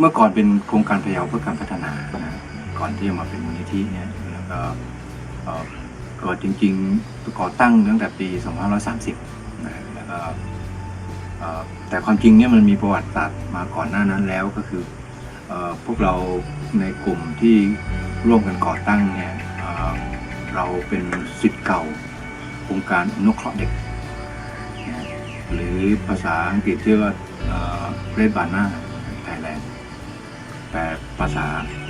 เมื่อก่อนเป็นโครงการพะเยาเพื่อการพัฒนานะก่อนที่จะมาเป็นมูลนิธิเนี่ยแล้วก็เอ่อจริงๆก่อตั้งตั้งแต่ปี 2530นะแล้วก็แต่ความจริงเนี่ยมันมีประวัติศาสตร์มาก่อนหน้านั้นแล้วก็คืออพวกเราในกลุ่มที่ร่วมกันก่อตั้งเนี่ยเราเป็นสิทธิ์เก่าโครงการอนุเคราะห์เด็ก หรือภาษาอังกฤษชื่อว่าเรดบาน่าไทยแลนด์ แปลภาษา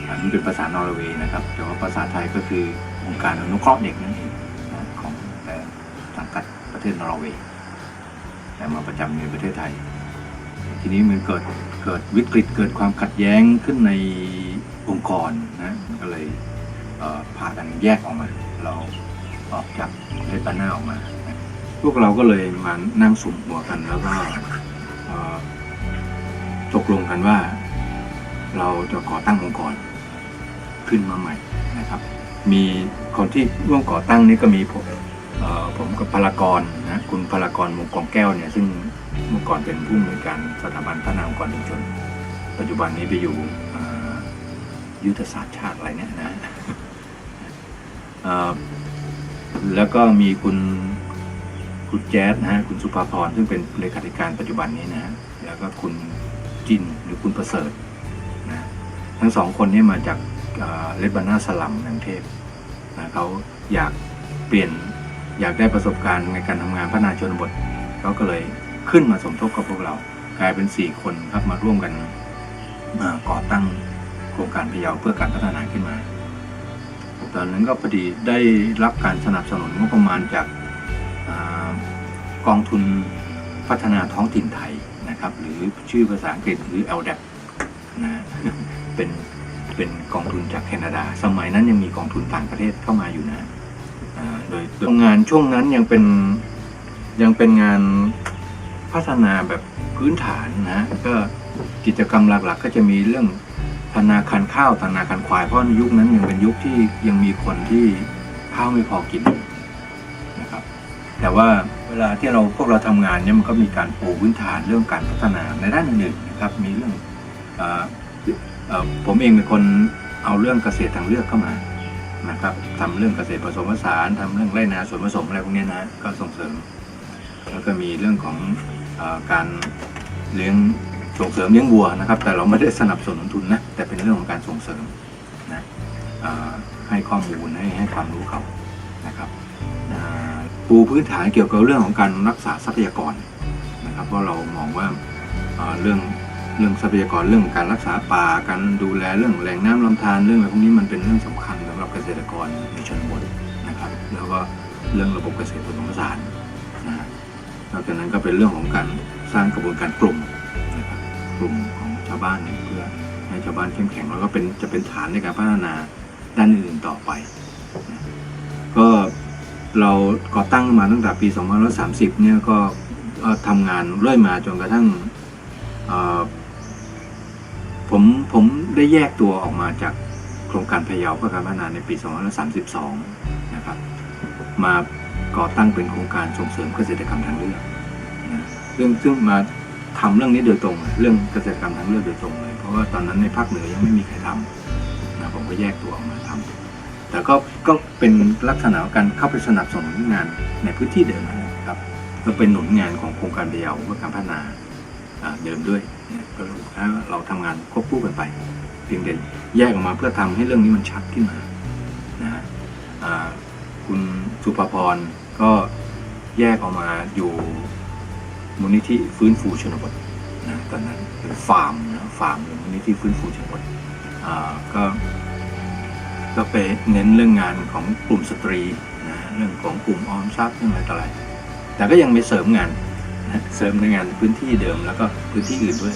อันนี้เป็นภาษานอร์เวย์นะครับ แต่ว่าภาษาไทยก็คือองค์การอนุเคราะห์เด็กนั่นเองของแต่สังกัดประเทศนอร์เวย์แต่มาประจำในประเทศไทย ทีนี้มันเกิดเกิดวิกฤตเกิดความขัดแย้งขึ้นในองค์กรนะก็เลยเพากันแยกออกมา เราออกจากเลบาน่าออกมา พวกเราก็เลยมานั่งสุ่มหัวกันแล้วก็ตกลงกันว่า เราจะก่อตั้งองค์กรขึ้นมาใหม่นะครับ มีคนที่ร่วมก่อตั้งนี่ก็มีผมผมกับพลากรนะคุณพลากรมงกองแก้วเนี่ยซึ่งเมื่อก่อนเป็นผู้อำนวยการสถาบันพัฒนาองค์กรชุมชน ปัจจุบันนี้ไปอยู่ยุทธศาสตร์ชาติอะไรเนี่ยนะแล้วก็มีคุณคุณแจ๊ดนะฮะคุณสุภาพรซึ่งเป็นเลขาธิการปัจจุบันนี้นะฮะแล้วก็คุณจินหรือคุณประเสริฐ ทั้งสองคนนี้มาจากเลบานาสลัมกรุงเทพนะเขาอยากเปลี่ยนอยากได้ประสบการณ์ในการทำงานพัฒนาชนบทเขาก็เลยขึ้นมาสมทบกับพวกเรา กลายเป็นสี่คนครับมาร่วมกันมาก่อตั้งโครงการพะเยาเพื่อการพัฒนาขึ้นมา ตอนนั้นก็พอดีได้รับการสนับสนุนงบประมาณจากอกองทุนพัฒนาท้องถิ่นไทยนะครับ หรือชื่อภาษาอังกฤษหรือ LDAP นะ เป็นเป็นกองทุนจากแคนาดา สมัยนั้นยังมีกองทุนต่างประเทศเข้ามาอยู่นะโดยโดยงานช่วงนั้นยังเป็นยังเป็นงานพัฒนาแบบพื้นฐานนะก็กิจกรรมหลักๆ ก็จะมีเรื่องธนาคารข้าวธนาคารควายเพราะในยุคนั้นยังเป็นยุคที่ยังมีคนที่ข้าวไม่พอกินนะครับ แต่ว่าเวลาที่เราพวกเราทำงานเนี่ยมันก็มีการปูพื้นฐานเรื่องการพัฒนาในด้านอื่นๆนะครับ มีเรื่องอ ผมเองเป็นคนเอาเรื่องเกษตรทางเลือกเข้ามานะครับทำเรื่องเกษตรผสมผสานทำเรื่องไร่นาสวนผสมอะไรพวกนี้นะก็ส่งเสริม แล้วก็มีเรื่องของอการเลี้ยงส่งเสริมเลี้ยงวัวนะครับ แต่เราไม่ได้สนับสนุนทุนนะแต่เป็นเรื่องของการส่งเสริมนะให้ข้อมูลให้ให้ความรู้เขานะครับปูพื้นฐานเกี่ยวกับเรื่องของการรักษาทรัพยากรนะครับเพราะเรามองว่าเรื่อง เรื่องทรัพยากรเรื่องการรักษาป่าการดูแลเรื่องแหล่งน้ำลำธารเรื่องอะไรพวกนี้มันเป็นเรื่องสำคัญสำหรับเกษตรกรในชนบทนะครับ แล้วก็เรื่องระบบเกษตรผสมผสานนะนอกจากนั้นก็เป็นเรื่องของการสร้างกระบวนการกลุ่มนะครับกลุ่มของชาวบ้านเพื่อให้ชาวบ้านเข้มแข็งแล้วก็เป็นจะเป็นฐานในการพัฒนาด้านอื่นต่อไปนะก็เราก่อตั้งมาตั้งแต่ปี 2530 เนี่ยก็เอ่อทำงานเรื่อยมาจนกระทั่ง ผมผมได้แยกตัวออกมาจากโครงการพะเยาเพื่อการพัฒนาในปี 2532 นะครับ มาก่อตั้งเป็นโครงการส่งเสริมเกษตรกรรมทางเลือกนะซึ่งซึ่งมาทำเรื่องนี้โดยตรง เรื่องเกษตรกรรมทางเลือกโดยตรงเลย เพราะว่าตอนนั้นในภาคเหนือยังไม่มีใครทำนะผมก็แยกตัวออกมาทำแต่ก็ก็เป็นลักษณะการเข้าไปสนับสนุนงานในพื้นที่เดิมนะครับก็เป็นหนุนงานของโครงการเดียวเพื่อการพัฒนาเดิมด้วย เนี่ยเราทำงานควบคู่กันไป เพียงแต่แยกออกมาเพื่อทำให้เรื่องนี้มันชัดขึ้นมานะฮะคุณสุภพรก็แยกออกมาอยู่มูลนิธิฟื้นฟูชนบทนะตอนนั้นเป็นฟาร์มนะฟาร์มมูลนิธิฟื้นฟูชนบทก็ก็ไปเน้นเรื่องงานของกลุ่มสตรีนะเรื่องของกลุ่มออมทรัพย์เรื่องอะไรต่ออะไรแต่ก็ยังไม่เสริมงาน นะเสริมในงานพื้นที่เดิมแล้วก็พื้นที่อื่นด้วย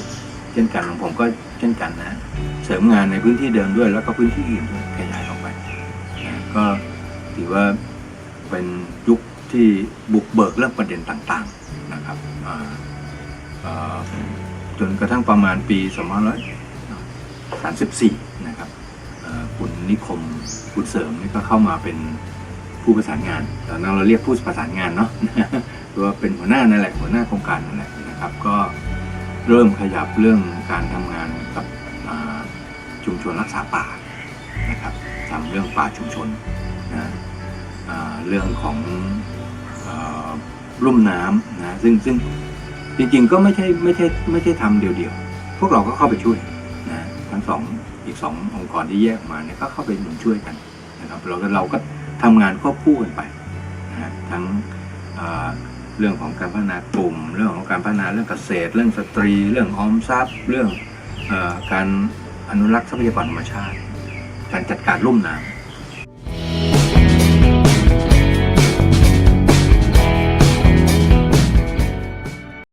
เช่นกันของผมก็เช่นกันนะ เสริมงานในพื้นที่เดิมด้วย แล้วก็พื้นที่อื่นด้วยขยายออกไปนะก็ถือว่าเป็นยุคที่บุกเบิกเรื่องประเด็นต่างๆนะครับจนกระทั่งประมาณปี2534 นะครับเอ่อคุณนิคมคุณเสริมนี่ก็เข้ามาเป็นผู้ประสานงานตอนนั้นเราเรียกผู้ประสานงานเนาะ หรือว่าเป็นหัวหน้านั่นแหละหัวหน้าโครงการนั่นแหละนะครับ ก็เริ่มขยับเรื่องการทำงานกับชุมชนรักษาป่านะครับทำเรื่องป่าชุมชนนะเรื่องของเอ่อลุ่มน้ำนะซึ่งซึ่งจริงๆก็ไม่ใช่ไม่ใช่ไม่ใช่ทำเดียวๆ พวกเราก็เข้าไปช่วยนะทั้งสองอีกสององค์กรที่แยกมาเนี่ยก็เข้าไปหนุนช่วยกันนะครับเราก็เราก็ทำงานควบคู่กันไปนะทั้ง เรื่องของการพัฒนากลุ่ม เรื่องของการพัฒนาเรื่องเกษตร เรื่องสตรี เรื่องออมทรัพย์ เรื่องอการอนุรักษ์ทรัพยากรธรรมชาติ การจัดการลุ่มน้ำ